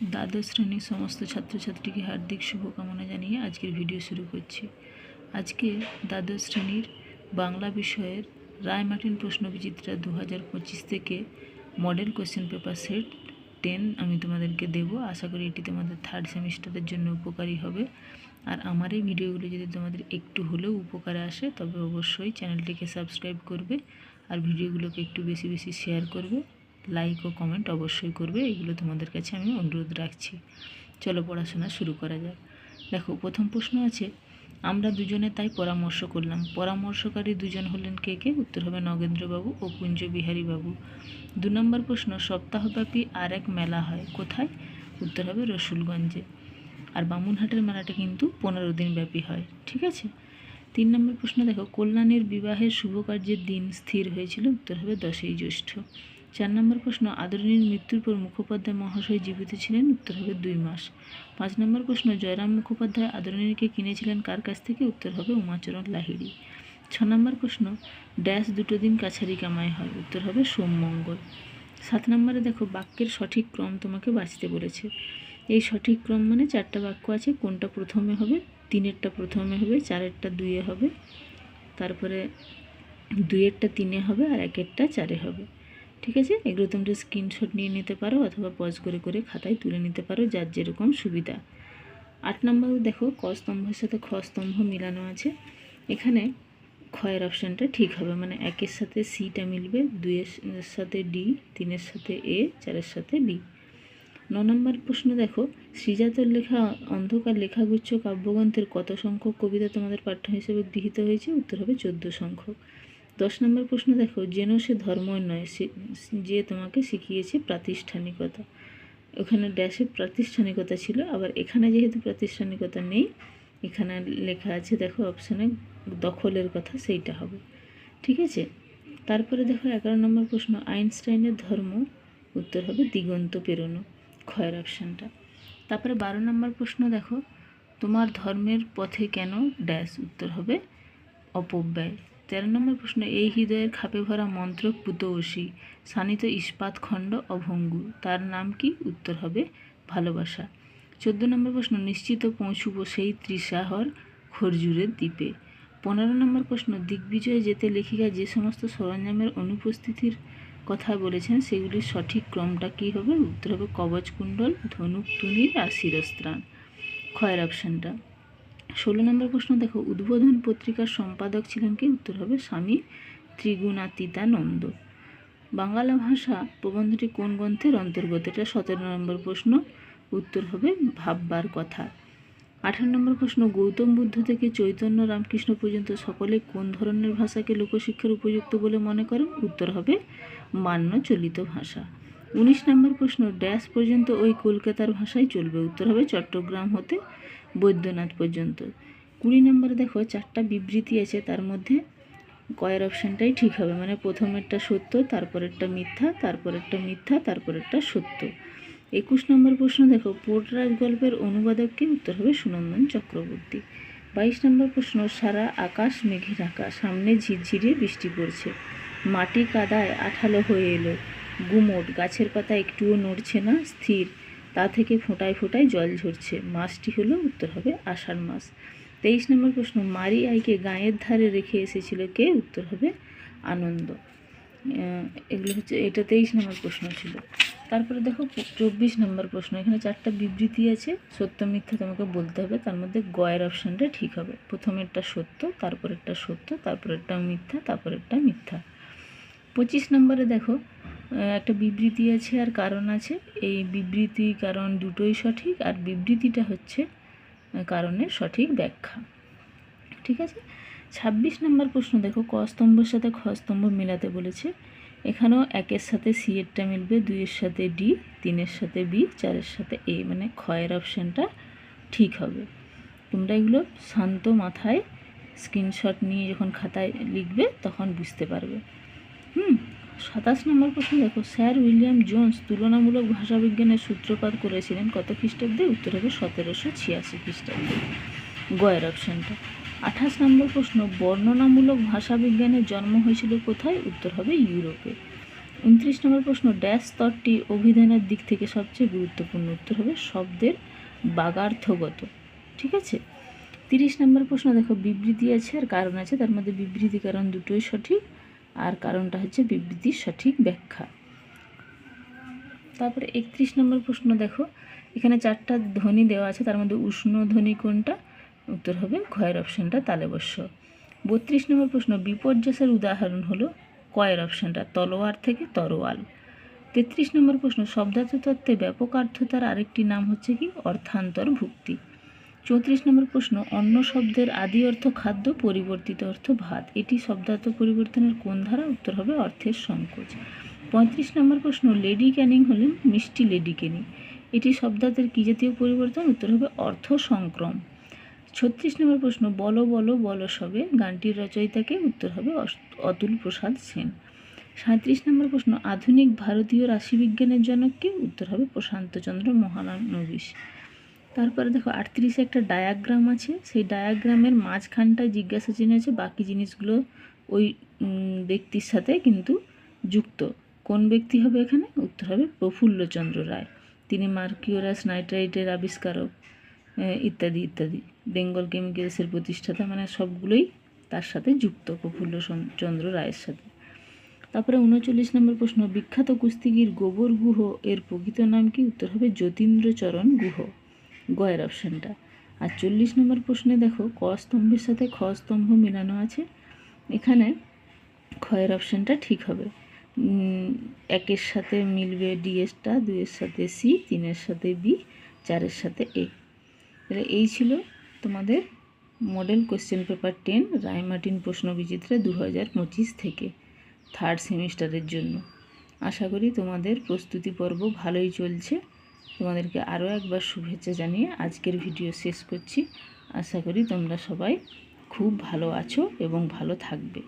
দ্বাদশ শ্রেণির সমস্ত ছাত্রছাত্রীকে হার্দিক শুভকামনা জানিয়ে আজকের ভিডিও শুরু করছি। আজকে দ্বাদশ শ্রেণির বাংলা বিষয়ের রায়মার্টিন প্রশ্নবিচিত্রা দু হাজার পঁচিশ থেকে model question paper set ten আমি তোমাদেরকে দেবো। আশা করি এটি তোমাদের থার্ড সেমিস্টারের জন্য উপকারী হবে। আর আমার এই ভিডিওগুলো যদি তোমাদের একটু হলেও উপকারে আসে, তবে অবশ্যই চ্যানেলটিকে সাবস্ক্রাইব করবে আর ভিডিওগুলোকে একটু বেশি বেশি শেয়ার করবে। লাইক ও কমেন্ট অবশ্যই করবে, এগুলো তোমাদের কাছে আমি অনুরোধ রাখছি। চলো পড়াশোনা শুরু করা যাক। দেখো, প্রথম প্রশ্ন আছে, আমরা দুজনে তাই পরামর্শ করলাম। পরামর্শকারী দুজন হলেন কে কে? উত্তর হবে নগেন্দ্রবাবু ও কুঞ্জ বিহারী বাবু। দু নম্বর প্রশ্ন, সপ্তাহব্যাপী আর এক মেলা হয়, কোথায়? উত্তর হবে রসুলগঞ্জে। আর বামুনহাটের মেলাটা কিন্তু পনেরো দিন ব্যাপী হয়, ঠিক আছে? তিন নম্বর প্রশ্ন, দেখো, কল্যাণীর বিবাহের শুভ কার্যের দিন স্থির হয়েছিল, উত্তর হবে দশই জ্যৈষ্ঠ। চার নম্বর প্রশ্ন আদরণীর মৃত্যুর পর মুখোপাধ্যায় মহাশয় জীবিত ছিলেন? উত্তর হবে দুই মাস। পাঁচ নম্বর প্রশ্ন, জয়রাম মুখোপাধ্যায় আদরণীকে কিনেছিলেন? কার কাছ থেকে? উত্তর হবে উমাচরণ লাহিড়ি। ছ নম্বর প্রশ্ন, ড্যাশ দুটো দিন কাছারি কামাই হয়? উত্তর হবে সোমমঙ্গল। সাত নম্বরে দেখো, বাক্যের সঠিক ক্রম তোমাকে বাঁচতে বলেছে। এই সঠিক ক্রম মানে চারটা বাক্য আছে, কোনটা প্রথমে হবে? তিনেরটা প্রথমে হবে, চারেরটা দুইয়ে হবে, তারপরে দুইয়েরটা তিনে হবে, আর একেরটা চারে হবে। ঠিক আছে? এগুলো তোমরা স্ক্রিনশট নিয়ে নিতে পারো অথবা পজ করে করে খাতায় তুলে নিতে পারো যার যেরকম সুবিধা। আট নম্বর দেখো ক স্তম্ভের সাথে খ স্তম্ভ মিলানো আছে। এখানে ক্ষয়ের অপশানটা ঠিক হবে মানে একের সাথে সিটা মিলবে, দুইয়ের সাথে ডি তিনের সাথে এ চারের সাথে বি ন নম্বর প্রশ্ন দেখো শ্রীজাতর লেখা, অন্ধকার লেখাগুচ্ছ কাব্যগ্রন্থের কত সংখ্যক কবিতা তোমাদের পাঠ্য হিসেবে গৃহীত হয়েছে? উত্তর হবে চোদ্দ সংখ্যক। দশ নম্বর প্রশ্ন দেখো, যেন সে ধর্মই নয় যে তোমাকে শিখিয়েছে প্রাতিষ্ঠানিকতা। ওখানে ড্যাশে প্রাতিষ্ঠানিকতা ছিল, আবার এখানে যেহেতু প্রাতিষ্ঠানিকতা নেই, এখানে লেখা আছে, দেখো অপশানে দখলের কথা সেইটা হবে। ঠিক আছে? তারপরে দেখো এগারো নম্বর প্রশ্ন, আইনস্টাইনের ধর্ম, উত্তর হবে দিগন্ত পেরোনো ক্ষয়ের অপশানটা। তারপরে বারো নম্বর প্রশ্ন দেখো, তোমার ধর্মের পথে কেন ড্যাশ উত্তর হবে অপব্যয়। তেরো নম্বর প্রশ্ন, এই হৃদয়ের খাপে ভরা মন্ত্র পুতৌসী শানিত ইস্পাত খণ্ড অভঙ্গু তার নাম কি? উত্তর হবে, ভালোবাসা। চোদ্দ নম্বর প্রশ্ন, নিশ্চিত পৌঁছুব সেই ত্রিশাহর খরজুরের দ্বীপে? পনেরো নম্বর প্রশ্ন, দিগ্বিজয়ে যেতে লেখিকা যে সমস্ত সরঞ্জামের অনুপস্থিতির কথা বলেছেন, সেগুলির সঠিক ক্রমটা কী হবে? উত্তর হবে কবচ কুণ্ডল ধনুক, তুনির আর শিরস্ত্রাণ। ক্ষয়ের অপশানটা ষোলো নম্বর প্রশ্ন, দেখো, উদ্বোধন পত্রিকার সম্পাদক ছিলেন কি? উত্তর হবে স্বামী ত্রিগুণাতীতানন্দ। বাংলা ভাষা প্রবন্ধটি কোন গ্রন্থের অন্তর্গত? এটা সতেরো নম্বর প্রশ্ন, উত্তর হবে ভাববার কথা। আঠারো নম্বর প্রশ্ন, গৌতম বুদ্ধ থেকে চৈতন্য রামকৃষ্ণ পর্যন্ত সকলে কোন ধরনের ভাষাকে লোকশিক্ষার উপযুক্ত বলে মনে করেন? উত্তর হবে মান্য চলিত ভাষা। উনিশ নম্বর প্রশ্ন, ড্যাশ পর্যন্ত ওই কলকাতার ভাষাই চলবে? উত্তর হবে চট্টগ্রাম হতে বৈদ্যনাথ পর্যন্ত। কুড়ি নম্বরে দেখো চারটা বিবৃতি আছে, তার মধ্যে কয়ের অপশানটাই ঠিক হবে। মানে প্রথমেরটা সত্য, তারপরেরটা মিথ্যা তারপরেরটা মিথ্যা, তারপরেরটা সত্য। একুশ নম্বর প্রশ্ন দেখো পোর্টরাজ গল্পের অনুবাদককে উত্তর হবে সুনন্দন চক্রবর্তী। বাইশ নম্বর প্রশ্ন, সারা আকাশ মেঘে ঢাকা সামনে ঝিরঝিরে বৃষ্টি পড়ছে। মাটি কাদায় আঠালো হয়ে এলো। গুমোট, গাছের পাতা একটুও নড়ছে না, স্থির। তা থেকে ফোঁটায় ফোঁটায় জল ঝরছে। মাসটি হলো উত্তর হবে আষাঢ় মাস। তেইশ নম্বর প্রশ্ন মারি আইকে গায়ের ধারে রেখে এসেছিল কে? উত্তর হবে আনন্দ। এগুলো হচ্ছে, এটা তেইশ নম্বর প্রশ্ন ছিল। তারপরে দেখো, চব্বিশ নম্বর প্রশ্ন, এখানে চারটা বিবৃতি আছে, সত্য, মিথ্যা তোমাকে বলতে হবে, তার মধ্যে গয়ের অপশানটা ঠিক হবে। প্রথমেরটা সত্য, তারপরেরটা সত্য, তারপরেরটা মিথ্যা তারপরেরটা মিথ্যা। পঁচিশ নম্বরে দেখো একটা বিবৃতি আছে আর কারণ আছে। এই বিবৃতি কারণ দুটোই সঠিক আর বিবৃতিটা হচ্ছে কারণের সঠিক ব্যাখ্যা। ঠিক আছে? ছাব্বিশ নম্বর প্রশ্ন, দেখো, ক স্তম্ভের সাথে খ স্তম্ভ মেলাতে বলেছে। এখানেও একের সাথে সি এরটা মিলবে, দুইয়ের সাথে ডি, তিনের সাথে বি, চারের সাথে এ মানে ক্ষয়ের অপশানটা ঠিক হবে। তোমরা এগুলো শান্ত মাথায় স্ক্রিনশট নিয়ে যখন খাতায় লিখবে, তখন বুঝতে পারবে। হুম? সাতাশ নম্বর প্রশ্ন দেখো, স্যার উইলিয়াম জোন্স তুলনামূলক ভাষাবিজ্ঞানের সূত্রপাত করেছিলেন কত খ্রিস্টাব্দে? উত্তর হবে সতেরোশো ছিয়াশি খ্রিস্টাব্দে। গয়ের অপশানটা। আঠাশ নম্বর প্রশ্ন, বর্ণনামূলক ভাষাবিজ্ঞানের জন্ম হয়েছিল কোথায়? উত্তর হবে ইউরোপে। উনত্রিশ নম্বর প্রশ্ন, ড্যাশ স্তরটি অভিধানের দিক থেকে সবচেয়ে গুরুত্বপূর্ণ? উত্তর হবে শব্দের বাগার্থগত। ঠিক আছে? তিরিশ নম্বর প্রশ্ন দেখো, বিবৃতি আছে আর কারণ আছে, তার মধ্যে বিবৃতি কারণ দুটোই সঠিক। আর কারণটা হচ্ছে বিবৃতির সঠিক ব্যাখ্যা। তারপরে একত্রিশ নম্বর প্রশ্ন দেখো, এখানে চারটা ধ্বনি দেওয়া আছে, তার মধ্যে উষ্ণ ধ্বনি কোনটা? উত্তর হবে ঘয়ের অপশানটা তালেবস্য বত্রিশ নম্বর প্রশ্ন বিপর্যসের উদাহরণ হলো কয়ের অপশানটা, তলোয়ার থেকে তরোয়াল। তেত্রিশ নম্বর প্রশ্ন শব্দার্থ তত্ত্বে ব্যাপক অর্থতার আরেকটি নাম হচ্ছে কি? অর্থান্তর ভুক্তি। চৌত্রিশ নম্বর প্রশ্ন, অন্য শব্দের আদি অর্থ খাদ্য, পরিবর্তিত অর্থ ভাত। এটি শব্দার্থ পরিবর্তনের কোন ধারা? উত্তর হবে অর্থের সংকোচ। পঁয়ত্রিশ নম্বর প্রশ্ন, লেডি ক্যানিং হলেন মিষ্টি লেডি ক্যানিং। এটি শব্দার্থের কী জাতীয় পরিবর্তন? উত্তর হবে অর্থ সংক্রম। ছত্রিশ নম্বর প্রশ্ন, বলো বলো বলো সবে, গানটির রচয়িতাকে? উত্তর হবে অতুল প্রসাদ সেন। সাঁত্রিশ নম্বর প্রশ্ন, আধুনিক ভারতীয় রাশিবিজ্ঞানের জনককে? উত্তর হবে প্রশান্তচন্দ্র মহানবিশ তারপরে দেখো আটত্রিশে একটা ডায়াগ্রাম আছে। সেই ডায়াগ্রামের মাঝখানটায় জিজ্ঞাসা চিহ্ন আছে, বাকি জিনিসগুলো ওই ব্যক্তির সাথে কিন্তু যুক্ত। কোন ব্যক্তি হবে এখানে? উত্তর হবে প্রফুল্লচন্দ্র রায়। তিনি মার্কিওরাস নাইট্রাইটের আবিষ্কারক ইত্যাদি ইত্যাদি। বেঙ্গল কেমিক্যালসের প্রতিষ্ঠাতা মানে সবগুলোই তার সাথে যুক্ত প্রফুল্ল চন্দ্র রায়ের সাথে। তারপরে উনচল্লিশ নম্বর প্রশ্ন, বিখ্যাত কুস্তিগির গোবর গুহ এর প্রকৃত নাম কি? উত্তর হবে যতীন্দ্রচরণ গুহ। গয়ের অপশানটা। আর চল্লিশ নম্বর প্রশ্নে দেখো, ক স্তম্ভের সাথে খ স্তম্ভ মেলানো আছে। এখানে ক্ষয়ের অপশানটা ঠিক হবে। একের সাথে মিলবে ডিএসটা, দুইয়ের সাথে সি, তিনের সাথে বি, চারের সাথে এ। তাহলে এই ছিল তোমাদের model question paper ten Ray Martin Prashna Bichitra দু হাজার পঁচিশ থেকে থার্ড সেমিস্টারের জন্য। আশা করি তোমাদের প্রস্তুতি পর্ব ভালোই চলছে। তোমাদেরকে আরও একবার শুভেচ্ছা জানিয়ে আজকের ভিডিও শেষ করছি। আশা করি তোমরা সবাই খুব ভালো আছো এবং ভালো থাকবে।